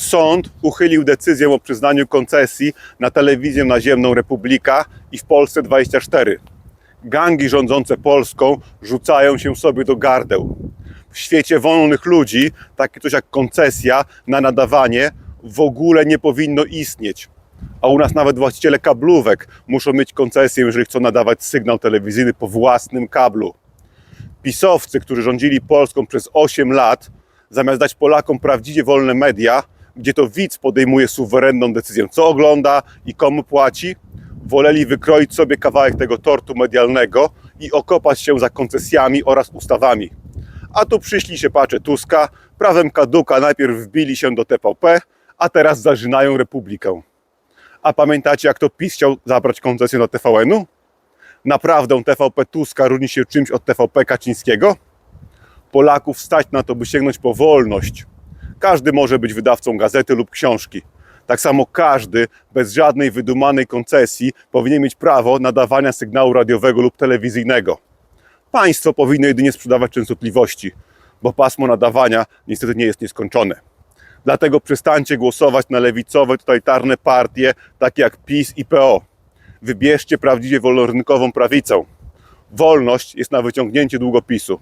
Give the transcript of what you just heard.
Sąd uchylił decyzję o przyznaniu koncesji na telewizję naziemną Republika i w Polsce 24. Gangi rządzące Polską rzucają się sobie do gardeł. W świecie wolnych ludzi takie coś jak koncesja na nadawanie w ogóle nie powinno istnieć. A u nas nawet właściciele kablówek muszą mieć koncesję, jeżeli chcą nadawać sygnał telewizyjny po własnym kablu. pisowcy, którzy rządzili Polską przez 8 lat, zamiast dać Polakom prawdziwie wolne media, gdzie to widz podejmuje suwerenną decyzję, co ogląda i komu płaci, woleli wykroić sobie kawałek tego tortu medialnego i okopać się za koncesjami oraz ustawami. A tu przyszli się pacze Tuska, prawem kaduka najpierw wbili się do TVP, a teraz zażynają Republikę. A pamiętacie, jak to PiS chciał zabrać koncesję do TVN-u? Naprawdę TVP Tuska różni się czymś od TVP Kaczyńskiego? Polaków stać na to, by sięgnąć po wolność. Każdy może być wydawcą gazety lub książki. Tak samo każdy, bez żadnej wydumanej koncesji, powinien mieć prawo nadawania sygnału radiowego lub telewizyjnego. Państwo powinno jedynie sprzedawać częstotliwości, bo pasmo nadawania niestety nie jest nieskończone. Dlatego przestańcie głosować na lewicowe, totalitarne partie, takie jak PiS i PO. Wybierzcie prawdziwie wolnorynkową prawicę. Wolność jest na wyciągnięcie długopisu.